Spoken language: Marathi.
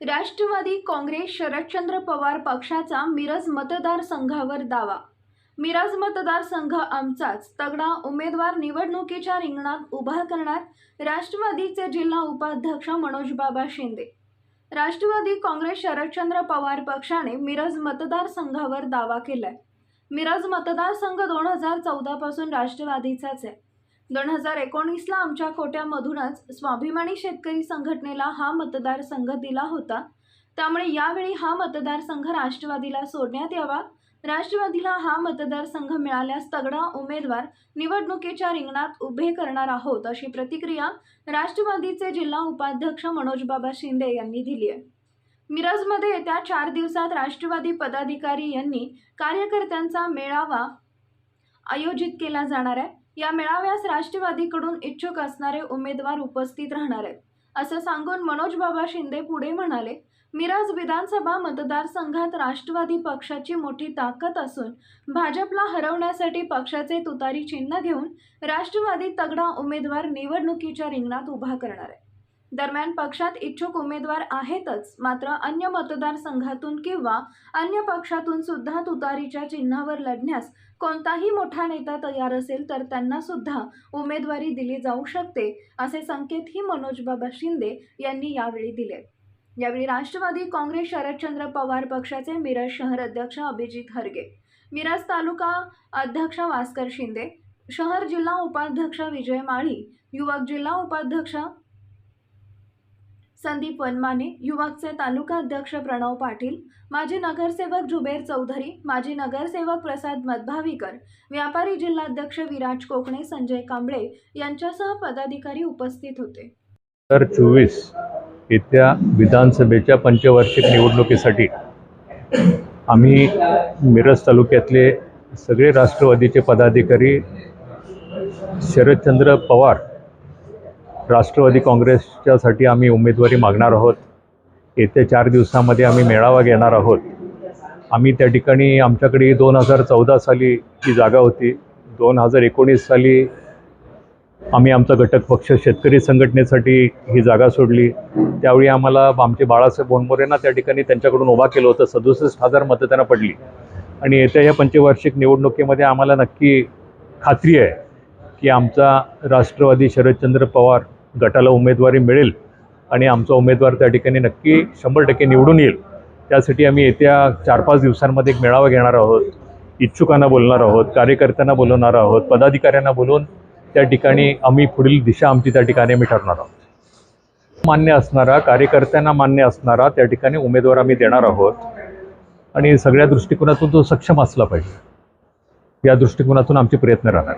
राष्ट्रवादी काँग्रेस शरदचंद्र पवार पक्षाचा मिरज मतदारसंघावर दावा. मिरज मतदारसंघ आमचाच. तगडा उमेदवार निवडणुकीच्या रिंगणात उभा करणार राष्ट्रवादीचे जिल्हा उपाध्यक्ष मनोजबाबा शिंदे. राष्ट्रवादी काँग्रेस शरदचंद्र पवार पक्षाने मिरज मतदारसंघावर दावा केलाय. मिरज मतदारसंघ दोन हजार चौदापासून राष्ट्रवादीचाच आहे. दोन हजार एकोणीसला आमच्या कोट्यामधूनच स्वाभिमानी शेतकरी संघटनेला हा मतदारसंघ दिला होता. त्यामुळे यावेळी हा मतदारसंघ राष्ट्रवादीला सोडण्यात यावा. राष्ट्रवादीला हा मतदारसंघ मिळाल्यास तगडा उमेदवार निवडणुकीच्या रिंगणात उभे करणार आहोत अशी प्रतिक्रिया राष्ट्रवादीचे जिल्हा उपाध्यक्ष मनोजबाबा शिंदे यांनी दिली आहे. मिरजमध्ये येत्या चार दिवसात राष्ट्रवादी पदाधिकारी यांनी कार्यकर्त्यांचा मेळावा आयोजित केला जाणार आहे. या मेळाव्यास राष्ट्रवादीकडून इच्छुक असणारे उमेदवार उपस्थित राहणार आहेत. असं सांगून मनोज बाबा शिंदे पुढे म्हणाले मिरज विधानसभा मतदारसंघात राष्ट्रवादी पक्षाची मोठी ताकद असून भाजपला हरवण्यासाठी पक्षाचे तुतारी चिन्ह घेऊन राष्ट्रवादी तगडा उमेदवार निवडणुकीच्या रिंगणात उभा करणार आहे. दरम्यान पक्षात इच्छुक उमेदवार आहेतच. मात्र अन्य मतदारसंघातून किंवा अन्य पक्षातून सुद्धा तुतारीच्या चिन्हावर लढण्यास कोणताही मोठा नेता तयार असेल तर त्यांना सुद्धा उमेदवारी दिली जाऊ शकते असे संकेतही मनोजबाबा शिंदे यांनी यावेळी दिले. यावेळी राष्ट्रवादी काँग्रेस शरदचंद्र पवार पक्षाचे मिरज शहर अध्यक्ष अभिजित हरगे मिरज तालुका अध्यक्ष वास्कर शिंदे शहर जिल्हा उपाध्यक्ष विजय माळी युवक जिल्हा उपाध्यक्ष संदीप वनमाने युवकचे तालुका अध्यक्ष प्रणव पाटील माजी नगरसेवक जुबेर चौधरी माजी नगरसेवक प्रसाद मधभावीकर व्यापारी जिल्हाध्यक्ष विराज कोकणे संजय कांबळे यांच्यासह पदाधिकारी उपस्थित होते. तर चोवीस येत्या विधानसभेच्या पंचवार्षिक निवडणुकीसाठी आम्ही मिरज तालुक्यातले सगळे राष्ट्रवादीचे पदाधिकारी शरदचंद्र पवार राष्ट्रवादी काँग्रेसच्यासाठी आम्ही उमेदवारी मागणार आहोत. येत्या चार दिवसामध्ये आम्ही मेळावा घेणार आहोत. आम्ही त्या ठिकाणी आमच्याकडे दोन हजार चौदा साली ही जागा होती दोन हजार एकोणीस साली आम्ही आमचा घटक पक्ष शेतकरी संघटनेसाठी ही जागा सोडली. त्यावेळी आम्हाला आमचे बाळासाहेब भोनमोरेंना त्या ठिकाणी त्यांच्याकडून उभा केलं होतं सदुसष्ट हजार मतं त्यांना पडली. आणि येत्या या पंचवार्षिक निवडणुकीमध्ये आम्हाला नक्की खात्री आहे की आमचा राष्ट्रवादी शरदचंद्र पवार गटाला उमेदवारी मिळेल आणि आमचा उमेदवार त्या ठिकाणी नक्की शंभर टक्के निवडून येईल. त्यासाठी आम्ही येत्या चार पाच दिवसांमध्ये एक मेळावा घेणार आहोत. इच्छुकांना बोलणार आहोत कार्यकर्त्यांना बोलवणार आहोत पदाधिकाऱ्यांना बोलवून त्या ठिकाणी आम्ही पुढील दिशा आमची त्या ठिकाणी आम्ही ठरणार आहोत. मान्य असणारा कार्यकर्त्यांना मान्य असणारा त्या ठिकाणी उमेदवार आम्ही देणार आहोत. आणि सगळ्या दृष्टिकोनातून तो सक्षम असला पाहिजे. या दृष्टिकोनातून आमचे प्रयत्न राहणार.